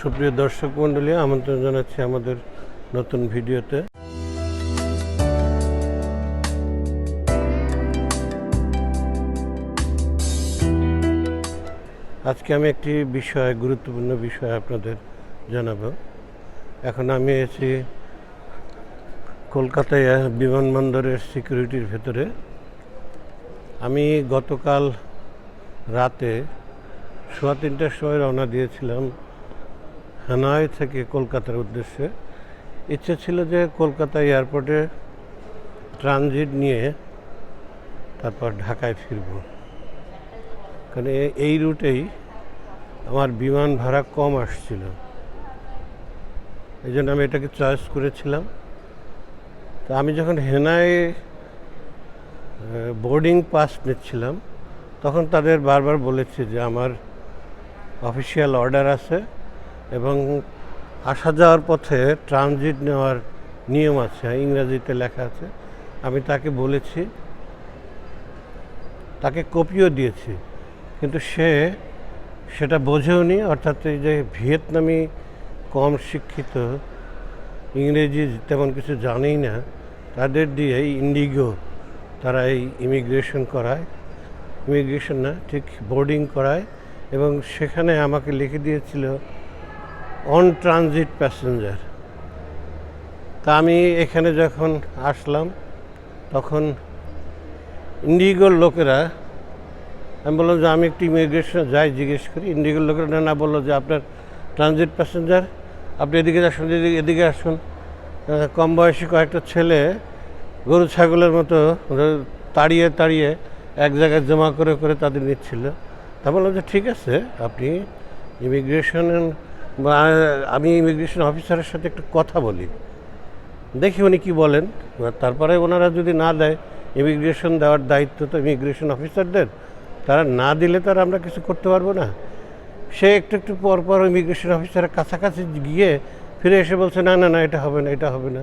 সুপ্রিয় দর্শক মণ্ডলী, আমন্ত্রণ জানাচ্ছি আমাদের নতুন ভিডিওতে। আজকে আমি একটি বিষয়, গুরুত্বপূর্ণ বিষয় আপনাদের জানাব। এখন আমি এসেছি কলকাতায় বিমানবন্দরের সিকিউরিটির ভেতরে। আমি গতকাল রাতে সোয়া তিনটার সময় রওনা দিয়েছিলাম হানয় থেকে কলকাতার উদ্দেশ্যে। ইচ্ছে ছিল যে কলকাতা এয়ারপোর্টে ট্রানজিট নিয়ে তারপর ঢাকায় ফিরব। কারণ এই রুটেই আমার বিমান ভাড়া কম আসছিল। এই জন্য আমি এটাকে চয়েস করেছিলাম। তো আমি যখন হেনায় বোর্ডিং পাস নিচ্ছিলাম, তখন তাদের বারবার বলেছি যে আমার অফিসিয়াল অর্ডার আছে। এবং আসা যাওয়ার পথে ট্রানজিট নেওয়ার নিয়ম আছে, ইংরাজিতে লেখা আছে। আমি তাকে বলেছি, তাকে কপিও দিয়েছি, কিন্তু সে সেটা বোঝেওনি, অর্থাৎ এই যে ভিয়েতনামি কম শিক্ষিত ইংরেজি তেমন কিছু জানেই না, তাদের দিয়ে ইন্ডিগো, তারা এই ইমিগ্রেশন করায়। ইমিগ্রেশন না, ঠিক বোর্ডিং করায় এবং সেখানে আমাকে লিখে দিয়েছিল অন ট্রানজিট প্যাসেঞ্জার। তা আমি এখানে যখন আসলাম, তখন ইন্ডিগোর লোকেরা, আমি বললাম যে আমি একটু ইমিগ্রেশন যাই জিজ্ঞেস করি। ইন্ডিগোর লোকেরা না বলল যে আপনার ট্রানজিট প্যাসেঞ্জার, আপনি এদিকে আসুন এদিকে এদিকে আসুন। কম বয়সী কয়েকটা ছেলে গরু, ছাগলের মতো তাড়িয়ে তাড়িয়ে এক জায়গায় জমা করে করে তাদের নিচ্ছিল। তা বললাম যে ঠিক আছে, আপনি ইমিগ্রেশন বা আমি ইমিগ্রেশন অফিসারের সাথে একটু কথা বলি। দেখি উনি কী বলেন। তারপরে ওনারা যদি না দেয়, ইমিগ্রেশন দেওয়ার দায়িত্ব তো ইমিগ্রেশন অফিসারদের। তারা না দিলে তো আর আমরা কিছু করতে পারব না। সে একটু একটু পর পর ইমিগ্রেশন অফিসারের কাছাকাছি গিয়ে ফিরে এসে বলছে, না না না, এটা হবে না, এটা হবে না।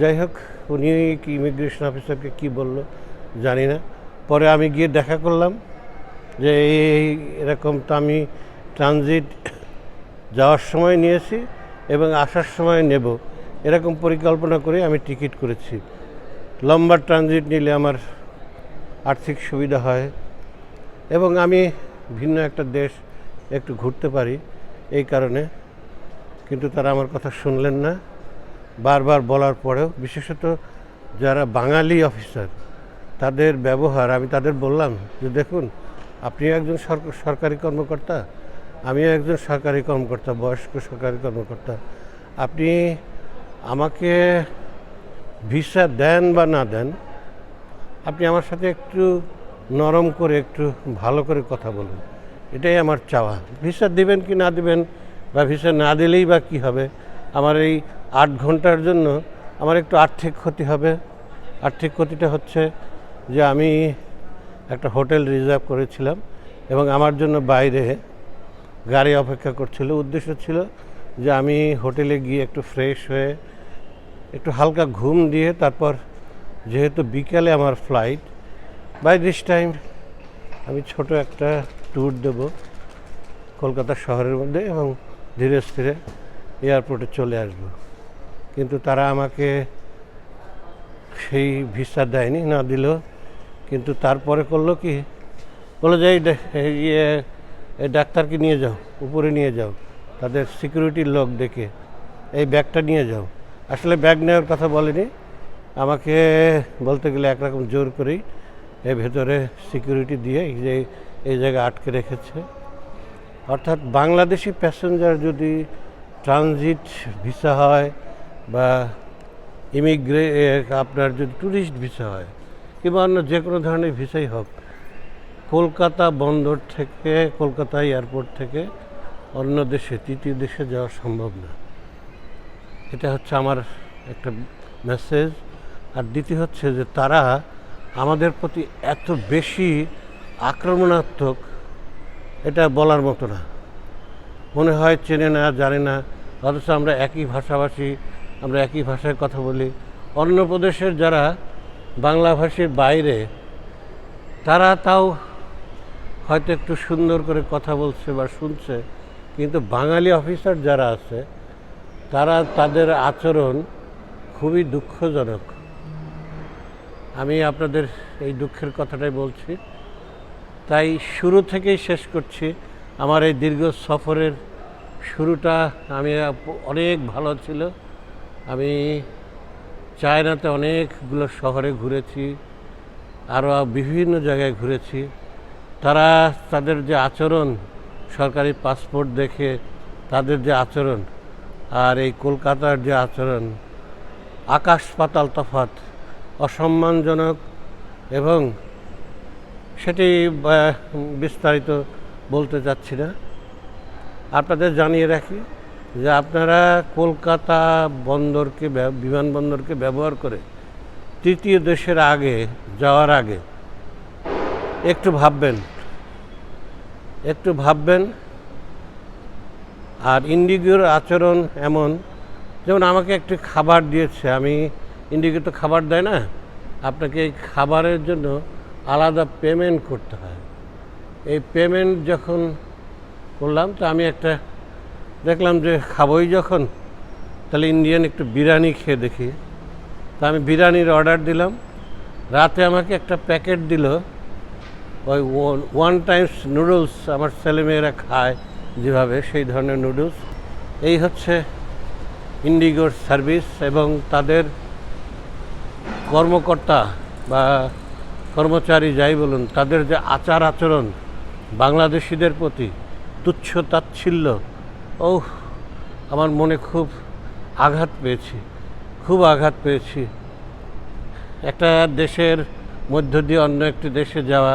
যাই হোক, উনি কি ইমিগ্রেশন অফিসারকে কি বলল জানি না। পরে আমি গিয়ে দেখা করলাম যে, এই এরকম তো আমি ট্রানজিট যাওয়ার সময় নিয়েছি এবং আসার সময় নেব। এরকম পরিকল্পনা করে আমি টিকিট করেছি। লম্বা ট্রানজিট নিলে আমার আর্থিক সুবিধা হয় এবং আমি ভিন্ন একটা দেশ একটু ঘুরতে পারি এই কারণে। কিন্তু তারা আমার কথা শুনলেন না। বারবার বলার পরেও, বিশেষত যারা বাঙালি অফিসার, তাদের ব্যবহার, আমি তাদের বললাম যে, দেখুন, আপনিও একজন সরকারি কর্মকর্তা আমিও একজন সরকারি কর্মকর্তা, বয়স্ক সরকারি কর্মকর্তা। আপনি আমাকে ভিসা দেন বা না দেন, আপনি আমার সাথে একটু নরম করে, একটু ভালো করে কথা বলুন। এটাই আমার চাওয়া। ভিসা দিবেন কি না দিবেন বা ভিসা না দিলেই বা কী হবে? আমার এই আট ঘণ্টার জন্য আমার একটু আর্থিক ক্ষতি হবে। আর্থিক ক্ষতিটা হচ্ছে যে আমি একটা হোটেল রিজার্ভ করেছিলাম এবং আমার জন্য বাইরে গাড়ি অপেক্ষা করছিল। উদ্দেশ্য ছিল যে আমি হোটেলে গিয়ে একটু ফ্রেশ হয়ে একটু হালকা ঘুম দিয়ে তারপর যেহেতু বিকালে আমার ফ্লাইট বাই দিস টাইম আমি ছোট একটা ট্যুর দেব কলকাতা শহরের মধ্যে এবং ধীরে স্থিরে এয়ারপোর্টে চলে আসব। কিন্তু তারা আমাকে সেই ভিসা দেয়নি, না দিল। কিন্তু তারপরে করল কি? বলে যে ইয়ে এই ডাক্তারকে নিয়ে যাও, উপরে নিয়ে যাও, তাদের সিকিউরিটির লোক ডেকে এই ব্যাগটা নিয়ে যাও। আসলে ব্যাগ নেওয়ার কথা বলেনি, আমাকে বলতে গেলে একরকম জোর করেই এর ভেতরে সিকিউরিটি দিয়ে এই যে, এই জায়গায় আটকে রেখেছে। অর্থাৎ বাংলাদেশি প্যাসেঞ্জার যদি ট্রানজিট ভিসা হয় বা ইমিগ্রে আপনার যদি ট্যুরিস্ট ভিসা হয় কিংবা অন্য যে কোনো ধরনের ভিসাই হোক কলকাতা বন্দর থেকে, কলকাতা এয়ারপোর্ট থেকে অন্য দেশে, তৃতীয় দেশে যাওয়া সম্ভব না। এটা হচ্ছে আমার একটা মেসেজ আর দ্বিতীয় হচ্ছে যে তারা আমাদের প্রতি এত বেশি আক্রমণাত্মক, এটা বলার মতো না। মনে হয় চেনে না, জানে না। অথচ আমরা একই ভাষাভাষী, আমরা একই ভাষায় কথা বলি। অন্য প্রদেশের যারা বাংলাভাষীর বাইরে, তারা তাও হয়তো একটু সুন্দর করে কথা বলছে বা শুনছে, কিন্তু বাঙালি অফিসার যারা আছে, তারা তাদের আচরণ খুবই দুঃখজনক। আমি আপনাদের এই দুঃখের কথাটাই বলছি। তাই শুরু থেকেই শেষ করছি। আমার এই দীর্ঘ সফরের শুরুটা আমি অনেক ভালো ছিল। আমি চায়নাতে অনেকগুলো শহরে ঘুরেছি, আরও বিভিন্ন জায়গায় ঘুরেছি। তারা তাদের যে আচরণ, সরকারি পাসপোর্ট দেখে তাদের যে আচরণ আর এই কলকাতার যে আচরণ, আকাশ পাতাল তফাত অসম্মানজনক এবং সেটি বিস্তারিত বলতে চাচ্ছি না। আপনাদের জানিয়ে রাখি যে আপনারা কলকাতা বন্দরকে বিমানবন্দরকে ব্যবহার করে তৃতীয় দেশের আগে, যাওয়ার আগে একটু ভাববেন একটু ভাববেন। আর ইন্ডিগোর আচরণ এমন, যেমন আমাকে একটু খাবার দিয়েছে, আমি ইন্ডিগো তো খাবার দেয় না, আপনাকে এই খাবারের জন্য আলাদা পেমেন্ট করতে হয়। এই পেমেন্ট যখন করলাম, তো আমি একটা দেখলাম যে খাবোই যখন, তাহলে ইন্ডিয়ান একটু বিরিয়ানি খেয়ে দেখি। তা আমি বিরিয়ানির অর্ডার দিলাম, রাতে আমাকে একটা প্যাকেট দিল ওই ওয়ান টাইমস নুডলস আমার ছেলেমেয়েরা খায় যেভাবে, সেই ধরনের নুডলস এই হচ্ছে ইন্ডিগোর সার্ভিস এবং তাদের কর্মকর্তা বা কর্মচারী যাই বলুন, তাদের যে আচার আচরণ বাংলাদেশিদের প্রতি তুচ্ছ তাচ্ছিল্য ও আমার মনে খুব আঘাত পেয়েছি, খুব আঘাত পেয়েছি। একটা দেশের মধ্য দিয়ে অন্য একটি দেশে যাওয়া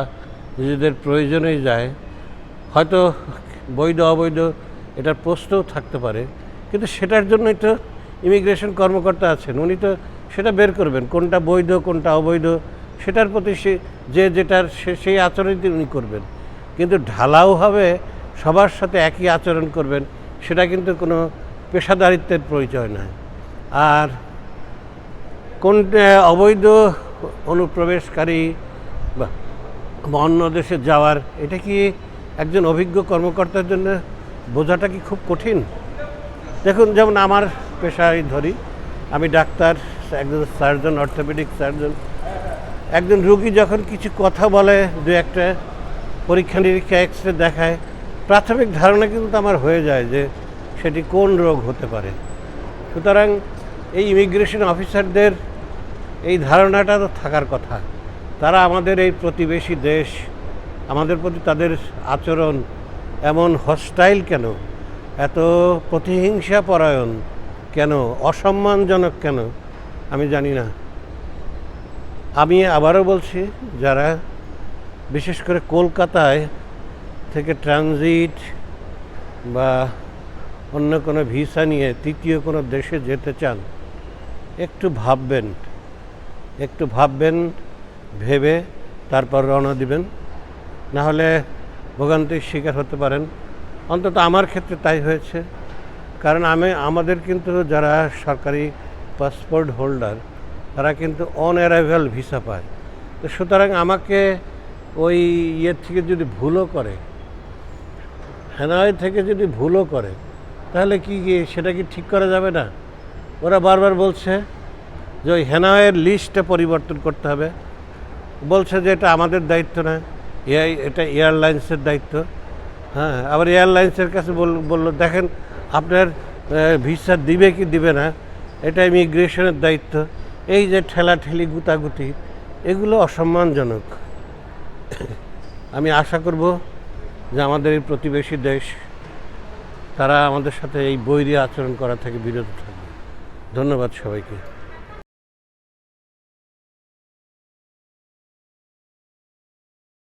নিজেদের প্রয়োজনেই যায়। হয়তো বৈধ, অবৈধ এটার প্রশ্নও থাকতে পারে। কিন্তু সেটার জন্যই তো ইমিগ্রেশন কর্মকর্তা আছেন, উনি তো সেটা বের করবেন, কোনটা বৈধ, কোনটা অবৈধ, সেটার প্রতি সে, যে যেটার সে, সেই আচরণই উনি করবেন। কিন্তু ঢালাওভাবে সবার সাথে একই আচরণ করবেন, সেটা কিন্তু কোনো পেশাদারিত্বের পরিচয় নয়। আর কোন, অবৈধ অনুপ্রবেশকারী বা অন্য দেশে যাওয়ার, এটা কি একজন অভিজ্ঞ কর্মকর্তার জন্য বোঝাটা কি খুব কঠিন? দেখুন, যেমন আমার পেশায় ধরি, আমি ডাক্তার, একজন সার্জন, অর্থোপেডিক সার্জন। একজন রুগী যখন কিছু কথা বলে, দু একটা পরীক্ষা নিরীক্ষা এক্স রে দেখায়, প্রাথমিক ধারণা কিন্তু আমার হয়ে যায় যে সেটি কোন রোগ হতে পারে। সুতরাং এই ইমিগ্রেশন অফিসারদের এই ধারণাটা তো থাকার কথা। তারা আমাদের এই প্রতিবেশী দেশ, আমাদের প্রতি তাদের আচরণ এমন হস্টাইল কেন? এত প্রতিহিংসা পরায়ণ কেন? অসম্মানজনক কেন? আমি জানি না। আমি আবারও বলছি, যারা বিশেষ করে কলকাতায় থেকে ট্রানজিট বা অন্য কোনো ভিসা নিয়ে তৃতীয় কোনো দেশে যেতে চান, একটু ভাববেন একটু ভাববেন ভেবে তারপর রওনা দিবেন। না হলে ভোগান্তির শিকার হতে পারেন। অন্তত আমার ক্ষেত্রে তাই হয়েছে। কারণ আমি, আমাদের কিন্তু যারা সরকারি পাসপোর্ট হোল্ডার, তারা কিন্তু অন অ্যারাইভাল ভিসা পায়। তো সুতরাং আমাকে ওই ইয়ের থেকে যদি ভুলও করে হেনায় থেকে যদি ভুলও করে, তাহলে কি কি সেটা কি ঠিক করা যাবে না? ওরা বারবার বলছে যে ওই হেনায়ের লিস্টটা পরিবর্তন করতে হবে। বলছে যে এটা আমাদের দায়িত্ব না। এআই, এটা এয়ারলাইন্সের দায়িত্ব। হ্যাঁ আবার এয়ারলাইন্সের কাছে বল- বলল, দেখেন, আপনার ভিসা দিবে কি দিবে না, এটা ইমিগ্রেশনের দায়িত্ব। এই যে ঠেলাঠেলি, গুতাগুতি, এগুলো অসম্মানজনক। আমি আশা করব যে আমাদের এই প্রতিবেশী দেশ, তারা আমাদের সাথে এই বৈরী আচরণ করা থেকে বিরত থাকবে। ধন্যবাদ সবাইকে।